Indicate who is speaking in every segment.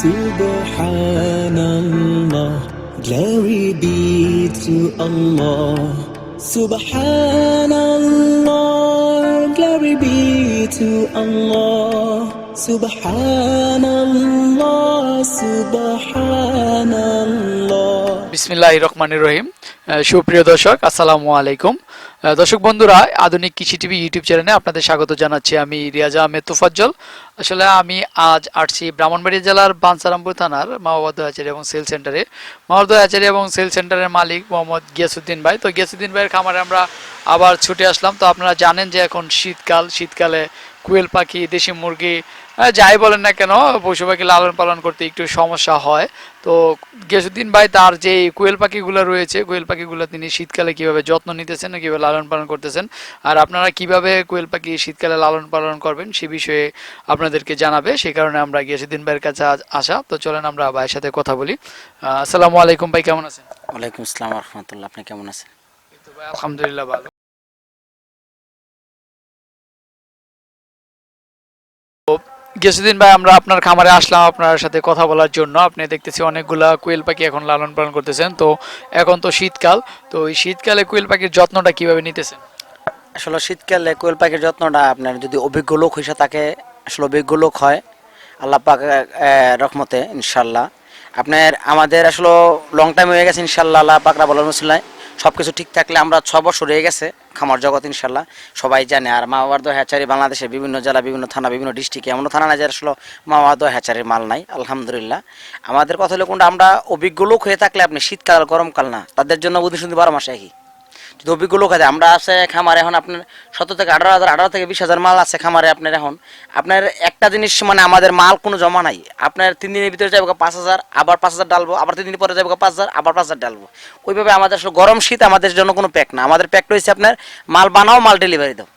Speaker 1: Subhanallah, glory be to Allah. Subhanallah, glory be to Allah. Subhanallah, Subhanallah.
Speaker 2: বিসমিল্লাহ রহমান রহিম। সুপ্রিয় দর্শক, আসসালামু আলাইকুম। দর্শক বন্ধুরা, আধুনিক কৃষি টিভি ইউটিউব চ্যানেলে আপনাদের স্বাগত জানাচ্ছি আমি রিয়াজ আহমেদ তুফাজ্জল। আসলে আমি আজ আসছি ব্রাহ্মণবাড়িয়া জেলার বাঞ্ছারামপুর থানার মাওবাদ আচারি এবং সেল সেন্টারে মাওবাদ আচারি এবং সেল সেন্টারের মালিক মোহাম্মদ গিয়াসুদ্দিন ভাই। তো গিয়াসুদ্দিন ভাইয়ের খামারে আমরা আবার ছুটে আসলাম। তো আপনারা জানেন যে এখন শীতকাল, শীতকালে কুয়েল পাখি, দেশি মুরগি যাই বলেন না কেন, পশু পাখি লালন পালন করতে একটু সমস্যা হয়। তো গেসুদ্দিন ভাই তার যে কোয়েল পাখিগুলো রয়েছে কোয়েল পাখিগুলো তিনি শীতকালে কীভাবে যত্ন নিতেছেন কীভাবে লালন পালন করতেছেন আর আপনারা কীভাবে কোয়েল পাখি শীতকালে লালন পালন করবেন সে বিষয়ে আপনাদেরকে জানাবে সেই কারণে আমরা গিয়াসুদ্দিন ভাইয়ের কাছে আজ আসা। তো চলেন আমরা ভাইয়ের সাথে কথা বলি। আসসালামু আলাইকুম ভাই কেমন আছেন?
Speaker 3: ওয়ালাইকুম আসসালাম রহমতুল্লাহ আপনি কেমন আছেন?
Speaker 2: ভাই আলহামদুলিল্লাহ ভালো। তো গেছুদিন ভাই আমরা আপনার খামারে আসলাম আপনার সাথে কথা বলার জন্য। আপনি দেখতেছি অনেকগুলা কোয়েল পাখি এখন লালন পালন করতেছেন। তো এখন তো শীতকাল তো এই শীতকালে কোয়েল পাখির যত্নটা কীভাবে নিতেছেন?
Speaker 3: আসলে শীতকালে কোয়েল পাখির যত্নটা আপনার যদি অভিজ্ঞ লোক হিসেবে তাকে আসলে অভিজ্ঞ লোক হয় আল্লাহ পাক আহ, রহমতে ইনশাল্লাহ আপনার আমাদের আসলে লং টাইম হয়ে গেছে ইনশাল্লাহ আল্লাহ পাকরা বলার মুসিল্লায় সব কিছু ঠিক থাকলে আমরা ছ বছর হয়ে গেছে। খামার জগৎ ইনশাল্লাহ সবাই জানে, আর মাওয়ার্দ হ্যাচারি বাংলাদেশের বিভিন্ন জেলা, বিভিন্ন থানা, বিভিন্ন ডিস্ট্রিক্টে এমন থানা নাই যে আসলে মাওয়ার্দ হ্যাচারির মাল নাই, আলহামদুলিল্লাহ। আমাদের কথা হলো, কোনটা, আমরা অভিজ্ঞ লোক হয়ে থাকলে আপনি শীতকাল, গরমকাল না। তাদের জন্য বুধ শুনতে বারো মাসে একই। লোক আছে আমরা আছে খামারে এখন আপনার সতেরো থেকে আঠারো হাজার, আঠারো থেকে বিশ হাজার মাল আছে খামারে আপনার এখন। আপনার একটা জিনিস মানে আমাদের মাল কোনো জমা নাই। আপনার তিন দিনের ভিতরে যাবে পাঁচ হাজার, আবার পাঁচ হাজার ডালবো, আবার তিন দিন পরে যাবে পাঁচ হাজার, আবার পাঁচ হাজার ডালবো। ওইভাবে আমাদের আসলে গরম শীত আমাদের জন্য কোনো প্যাক না। আমাদের প্যাক রয়েছে আপনার মাল বানাও, মাল ডেলিভারি দাও।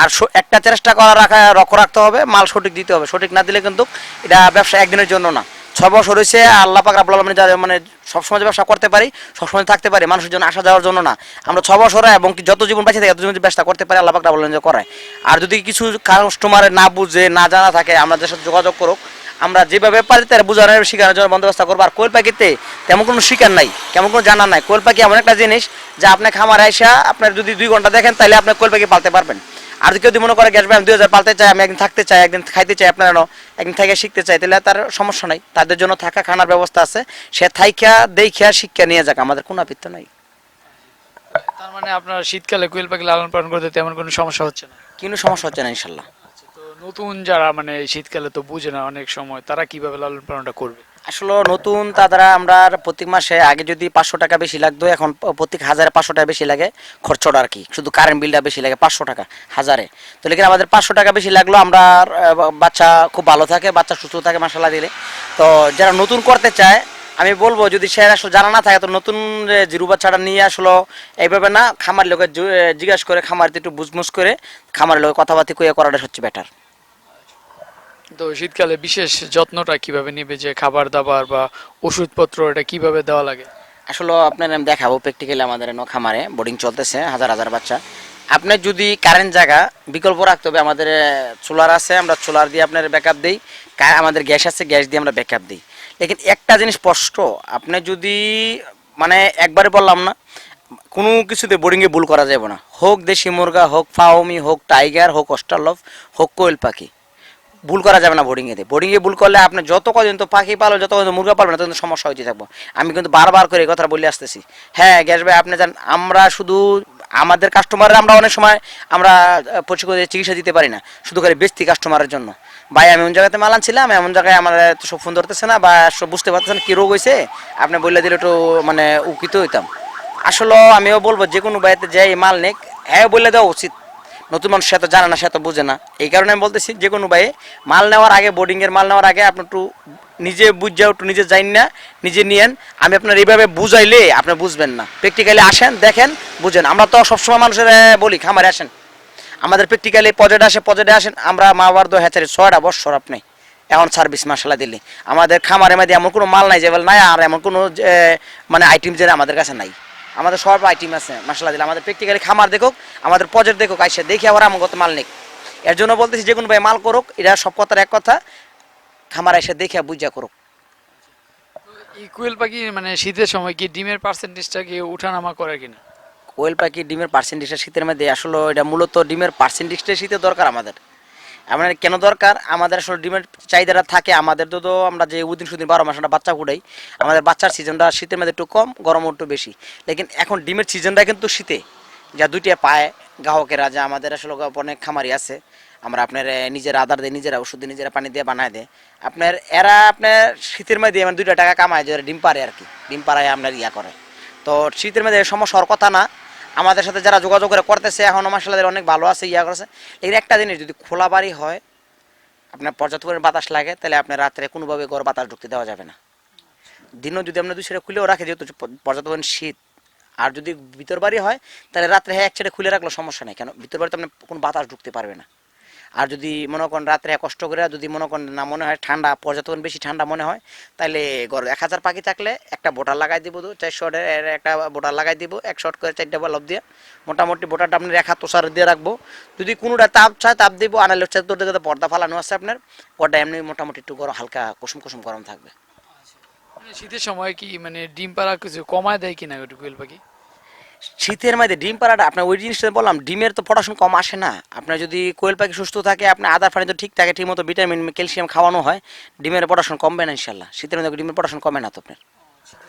Speaker 3: আর একটা চেষ্টা করা রাখা, রক্ষ রাখতে হবে, মাল সঠিক দিতে হবে। সঠিক না দিলে কিন্তু এটা ব্যবসা একদিনের জন্য না। ছ বছর হয়েছে, আল্লাহ পাক রাবুল আলমিন যারা মানে সবসময় যে ব্যবসা করতে পারি, সবসময় থাকতে পারি, মানুষের জন্য আসা যাওয়ার জন্য না। আমরা ছ বছর এবং যত জীবন বেঁচে থাকে তত জীবন ব্যবসা করতে পারি, আল্লাহ পাক রাবুল আলমিন করায়। আর যদি কিছু কাস্টমারে না বুঝে, না জানা থাকে আমাদের সাথে যোগাযোগ করুক, আমরা যেভাবে পারি তার বোঝানোর শিকারের জন্য বন্দোবস্ত করব। আর কোয়েল পাখিতে তেমন কোনো শিকার নাই, তেমন কোনো জানা নাই। কোয়েল পাখি এমন একটা জিনিস যে আপনি খামার আইসা আপনার যদি দুই ঘণ্টা দেখেন, তাহলে আপনি কোয়েল পাখি পালতে পারবেন। আর কেউ যদি মনে করে গ্যাস ভাই আমি দুই হাজার পালতে চাই আমি একদিন থাকতে চাই একদিন খাইতে চাই আপনার একদিন থেকে শিখতে চাই তাহলে তার সমস্যা নাই। তাদের জন্য থাকা খানার ব্যবস্থা আছে। সে থাইকা দেখা শিক্ষা নিয়ে যাক আমাদের কোনো আপত্তি নাই।
Speaker 2: তার মানে আপনার শীতকালে কোয়েল পাখি লালন পালন করতে তেমন কোনো সমস্যা হচ্ছে না?
Speaker 3: কোনো সমস্যা হচ্ছে না ইনশাল্লাহ।
Speaker 2: আচ্ছা, তো নতুন যারা মানে শীতকালে তো বুঝে না অনেক সময় তারা কীভাবে লালন পালনটা করবে?
Speaker 3: আসলে নতুন তারা আমরা প্রত্যেক মাসে আগে যদি পাঁচশো টাকা বেশি লাগতো, এখন প্রত্যেক হাজারে পাঁচশো টাকা বেশি লাগে খরচটা আর কি। শুধু কারেন্ট বিলটা বেশি লাগে, পাঁচশো টাকা, হাজারে। তো লেকিন আমাদের পাঁচশো টাকা বেশি লাগল, আমরা বাচ্চা খুব ভালো থাকে, বাচ্চা সুস্থ থাকে মশলা দিলে। তো যারা নতুন করতে চায়, আমি বলব যদি সে আসলে জানা না থাকে, তো নতুন জিরু বাচ্চাটা নিয়ে আসলো, এইভাবে না খামার লোকের জিজ্ঞাসা করে, খামারিতে একটু বুঝমুজ করে, খামারের লোকের কথাবার্তা কয়ে করাটা হচ্ছে বেটার
Speaker 2: তো শীতকালে বিশেষ যত্নটা কীভাবে নিবে যে খাবার দাবার বা ওষুধপত্র এটা কীভাবে দেওয়া লাগে?
Speaker 3: আসলে আপনার আমি দেখাবো প্র্যাকটিক্যালি আমাদের খামারে বোর্ডিং চলতেছে, হাজার হাজার বাচ্চা। আপনার যদি কারেন্ট জায়গা বিকল্প রাখতে হবে, আমাদের সোলার আছে, আমরা সোলার দিয়ে আপনার ব্যাকআপ দিই আমাদের গ্যাস আছে, গ্যাস দিয়ে আমরা ব্যাকআপ দিই। লেকিন একটা জিনিস স্পষ্ট, আপনি যদি মানে একবারে বললাম না, কোনো কিছুতে বোর্ডিংয়ে ভুল করা যাবে না। হোক দেশি মুরগা, হোক ফাওমি, হোক টাইগার হোক অস্টারলভ হোক কোয়েল পাখি। ভুল করা যাবে না বোর্ডিং এতে। বোর্ডিং এ ভুল করলে আপনি যত কদিন তো পাখি পালো যত কদিন মুরগা পালবেন তত সমস্যা হইতে থাকব। আমি কিন্তু বারবার করে এই কথা বলে আসতেছি। হ্যাঁ গ্যাস ভাই আপনি জান আমরা শুধু আমাদের কাস্টমাররা আমরা অনেক সময় আমরা আহ, প্রশিক্ষণ চিকিৎসা দিতে পারি না শুধু করে বেস্তি কাস্টমারের জন্য। ভাই আমি এমন জায়গাতে মাল আনছিলাম এমন জায়গায় আমার তো সব ফোন ধরতেছে না বা সব বুঝতে পারতেছেন কি রোগ হয়েছে আপনি বললে দিলে একটু মানে উকিত হইতাম। আসলে আমিও বলব যে কোনো বাড়িতে যাই মাল নেক হ্যাঁ বলে দেওয়া উচিত। নতুন মানুষ সে তো জানে না, সে তো বুঝে না। এই কারণে আমি বলতেছি, যে কোনো ভাই মাল নেওয়ার আগে বোর্ডিং এর মাল নেওয়ার আগে আপনি একটু নিজে বুঝাও একটু নিজে যাইন না, নিজে নিয়েন। আমি আপনার এইভাবে বুঝাইলে আপনি বুঝবেন না। প্র্যাকটিক্যালি আসেন, দেখেন, বুঝেন। আমরা তো সবসময় মানুষের বলি, খামারে আসেন। আমাদের প্র্যাকটিক্যালি পজেটে আসে পজেটে আসেন। আমরা মা বাবার দো হ্যাচারি ছয়টা বছর আপনি এখন সার্ভিস মাসালা দিলি। আমাদের খামারের মধ্যে এমন কোনো মাল নাই যে নাই আর এমন কোনো মানে আইটেম যে আমাদের কাছে নাই। আমাদের সব আইটেম আছে মাসালা দিলে আমাদের প্র্যাকটিক্যালি খামার দেখুক আমাদের প্রজেক্ট দেখুক আইসে দেখে আবার আমার মাল নিক। এর জন্য বলতেছি যে কোনো ভাই মাল করুক এটা সব কথার এক কথা খামার এসে দেখে বুঝা করুক।
Speaker 2: কোয়েল পাখি মানে শীতের সময় কি ডিমের পার্সেন্টেজটা কি উঠানামা করে কিনা?
Speaker 3: কোয়েল পাখি ডিমের পার্সেন্টেজটা শীতের মধ্যে আসলে এটা মূলত ডিমের পার্সেন্টেজটা শীতে দরকার আমাদের। আমাদের কেন দরকার? আমাদের আসলে ডিমের চাহিদাটা থাকে, আমাদের তো তো আমরা যে উদিন সুদিন বারো মাস আমরা বাচ্চা ফুটাই, আমাদের বাচ্চার সিজনটা শীতের মধ্যে একটু কম গরম একটু বেশি। লেকিন এখন ডিমের সিজনটা কিন্তু শীতে। যা দুইটা পায়, গ্রাহকেরা যা আমাদের আসলে অনেক খামারি আছে, আমরা আপনার নিজের আদার দেয়, নিজেরা ওষুধ দিয়ে, নিজেরা পানি দিয়ে বানায় দেয়। আপনার, এরা আপনার শীতের মধ্যে মানে দুইটা টাকা কামায়, যে ডিম পারে আর কি, ডিম পাড়ায় আপনার ইয়া করে। তো শীতের মধ্যে এই সমস্যা হওয়ার কথা না আমাদের সাথে যারা যোগাযোগ করে করতেছে, এখন মাসালাদের অনেক ভালো আছে, ইয়া করেছে। এর একটা জিনিস, যদি খোলা বাড়ি হয়, আপনার পর্যাপ্ত পরিমাণ বাতাস লাগে, তাহলে আপনার রাত্রে কোনোভাবে গড় বাতাস ঢুকতে দেওয়া যাবে না। দিনও যদি আপনার দুই সাইডে খুলেও রাখে, যেহেতু পর্যাপ্ত পরিমাণ শীত, আর যদি ভিতর বাড়ি হয়, তাহলে রাত্রে হ্যাঁ এক সাইডে খুলে রাখলে সমস্যা নেই, কেন? ভিতর বাড়িতে আপনার কোনো বাতাস ঢুকতে পারবে না। আর যদি মনে করেন রাত্রে কষ্ট করে, যদি মনে করেন না মনে হয় ঠান্ডা পর্যাপ্ত বেশি ঠান্ডা মনে হয় তাহলে গরম এক হাজার পাখি থাকলে একটা বোটার লাগাই দিব তো, চার শটের একটা বোটার লাগাই দিব, এক শট করে চারটা বলব দিয়ে মোটামুটি বোটারটা আপনি এক তোষার দিয়ে রাখব। যদি কোনোটা তাপ চায় তাপ দিব আনালে হচ্ছে দিকে পর্দা ফালানো আছে আপনার পর্দা এমনি মোটামুটি একটু গরম, হালকা কুসুম কুসুম গরম থাকবে।
Speaker 2: মানে শীতের সময় কি মানে ডিম পাড়া কিছু কমায় দেয় কিনা একটু কোয়েল পাখি?
Speaker 3: শীতের মধ্যে ডিম পাড়াটা আপনার ওই জিনিসটা বললাম, ডিমের তো প্রোডাকশন কম আসে না। আপনার যদি কোয়েল পাখি সুস্থ থাকে আপনার আদার পানি তো ঠিক থাকে ঠিক মতো ভিটামিন, ক্যালসিয়াম খাওয়ানো হয়, ডিমের প্রোডাকশন কমবে না ইনশাল্লাহ শীতের মধ্যে ডিমের প্রোডাকশন কমে না তো আপনার।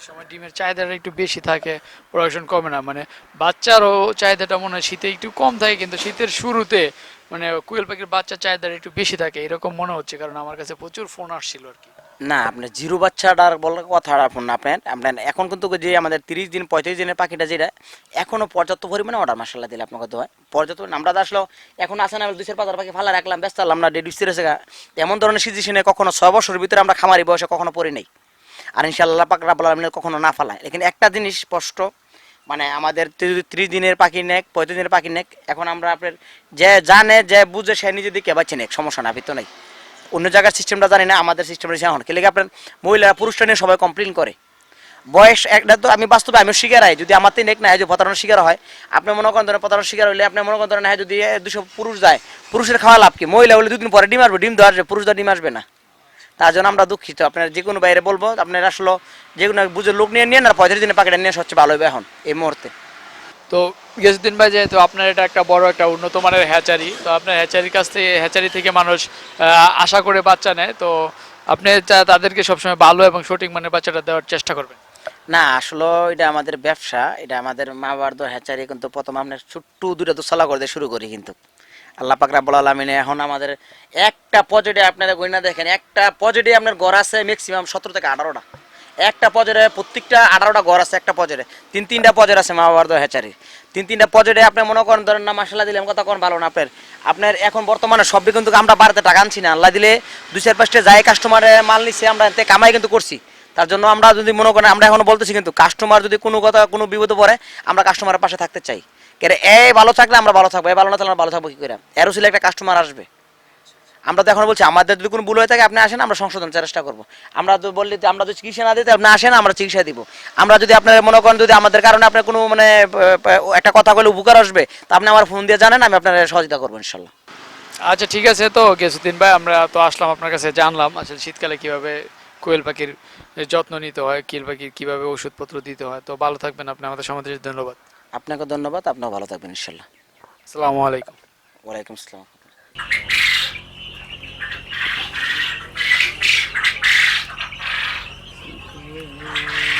Speaker 2: সময় ডিমের চাহিদাটা একটু বেশি থাকে প্রোডাকশন কমে না। মানে বাচ্চারও চাহিদাটা মনে হয় শীতে একটু কম থাকে, কিন্তু শীতের শুরুতে মানে কোয়েল পাখির বাচ্চার চাহিদাটা একটু বেশি থাকে, এরকম মনে হচ্ছে। কারণ আমার কাছে প্রচুর ফোন আসছিল আর কি।
Speaker 3: না আপনার জিরো বাচ্চাটার বলার কথা আপনার না, আপনার আপনার এখন কিন্তু যে আমাদের তিরিশ দিন, পঁয়ত্রিশ দিনের পাখিটা যেটা, এখনও পর্যাপ্ত পরিমাণে অর্ডার মাসাল্লাহ দিলে আপনাকে তো হয় পর্যাপ্ত আমরা তো আসলে এখন আসেন আমি দুশের পাতার পাখি ফালা রাখলাম, ব্যস্ত হলাম না ডেড উস্তির এমন ধরনের সিচুয়েশনে কখনো ছয় বছরের ভিতরে আমরা খামারি বয়সে কখনো পড়ি নাই। আর ইনশাল্লাহ পাক রাব্বুল আলামিনের কখনো না ফালায়। লেকিন একটা জিনিস স্পষ্ট মানে আমাদের ত্রিশ দিনের পাখি নেক, পঁয়ত্রিশ দিনের পাখি নেক, এখন আমরা আপনার যে জানে, যে বুঝে, সে নিজে দিকে বাঁচে নেক, সমস্যা না, ভিতর নাই। অন্য জায়গার সিস্টেমটা জানি না, আমাদের সিস্টেমটা যেমন খেলে আপনার মহিলারা পুরুষটা নিয়ে সবাই কমপ্লেন করে? বয়স একটা তো আমি বাস্তবে আমি শিকার হয় যদি আমার তিন এক না হয় যদি প্রতারণার শিকার হয়, আপনি মনে করেন ধরেন প্রতারণার শিকার হলে আপনি মনে করেন ধরেন হ্যাঁ যদি দুশো পুরুষ যায়, পুরুষের খাওয়া লাভ কি? মহিলা হলে দুদিন পরে ডিম আসবে, ডিম দেওয়া আসবে পুরুষদের ডিম আসবে না। তার জন্য আমরা দুঃখিত। আপনার যে কোনো বাইরে বলব, আপনার আসলে যে কোনো বুঝে লোক নিয়ে নিয়ে না পঁয়ত্রিশ দিনের পাখিটা নিয়ে সবচেয়ে ভালো হবে এখন, এই মুহূর্তে।
Speaker 2: তো গেছুদ্দিন ভাই যেহেতু আপনার এটা একটা বড় একটা উন্নত মানের হ্যাচারি, তো আপনার হ্যাচারির কাছ থেকে, হ্যাচারি থেকে মানুষ আশা করে বাচ্চা নেয়, তো আপনি তাদেরকে সবসময় ভালো এবং সঠিক মানের বাচ্চাটা দেওয়ার চেষ্টা করবেন।
Speaker 3: না, আসলে এটা আমাদের ব্যবসা, এটা আমাদের মা বাবার তো হ্যাচারি, কিন্তু প্রথম আমরা ছোট্ট দুটো দুসালা করে দিয়ে শুরু করি কিন্তু। আল্লাহ পাক রাব্বুল আলামিনে এখন আমাদের একটা পজেটে আপনারা গইনা দেখেন, একটা পজেটে আপনার ঘর আছে ম্যাক্সিমাম সতেরো থেকে আঠারোটা। একটা পজেটে প্রত্যেকটা আঠারোটা ঘর আছে, একটা পজেটে তিন, তিনটা পজেট আছে মা বাবার হ্যাচারি তিন, তিনটা পজেটে আপনি মনে করেন, ধরেন না মাসালা দিলে কথা কোন ভালো না আপনার। আপনার এখন বর্তমানে সবই কিন্তু আমরা বাড়িতে টাকা আনছি না। আল্লাহ দিলে দুই, চার, পাঁচটা যায় কাস্টমারে মাল নিচ্ছে আমরা এতে কামাই কিন্তু করছি। তার জন্য আমরা যদি মনে করেন, আমরা এখন বলতেছি কিন্তু কাস্টমার যদি কোনো কথা, কোনো বিপদে পড়ে, আমরা কাস্টমারের পাশে থাকতে চাই। কেরে এ ভালো থাকলে আমরা ভালো থাকব এ ভালো না থাকলে আমরা ভালো থাকব কি করে এরও ছিল একটা কাস্টমার আসবে। আমরা তো এখন বলছি আমাদের যদি কোনো ভুল হয়ে থাকে আপনি আসেন আমরা সংশোধন চেষ্টা করব। আমরা তো বললি যে আমরা যদি চিকিৎসা না দিতে আপনি আসেন আমরা চিকিৎসা দিব। আমরা যদি আপনার মনে করেন যদি আমাদের কারণে আপনার কোনো মানে একটা কথা বলে উপকার আসবে তা আপনি আমার ফোন দিয়ে জানেন আমি আপনার সহযোগিতা করব ইনশাল্লাহ।
Speaker 2: আচ্ছা ঠিক আছে তো গেছুদ্দিন ভাই আমরা তো আসলাম আপনার কাছে জানলাম আসলে শীতকালে কীভাবে কোয়েল পাখির যত্ন নিতে হয় কোয়েল পাখির কীভাবে ওষুধপত্র দিতে হয় তো ভালো থাকবেন আপনি আমাদের সমাজের ধন্যবাদ।
Speaker 3: আপনাকে ধন্যবাদ আপনিও ভালো থাকবেন ইনশাল্লাহ।
Speaker 2: আসসালামু আলাইকুম।
Speaker 3: ওয়ালাইকুম আসসালাম। Amém.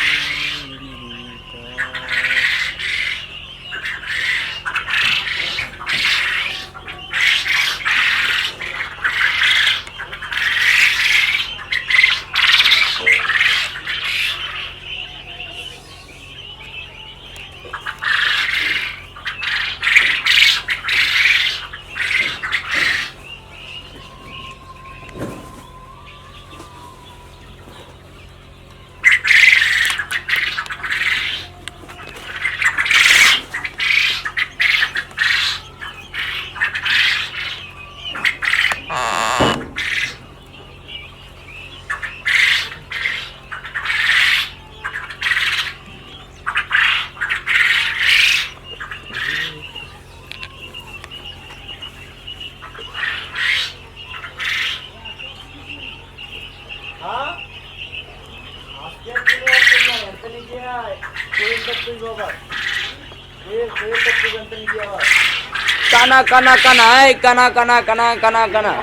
Speaker 1: আজকে
Speaker 4: কানা কানা কানা এই কানা কানা কানা কানা কানা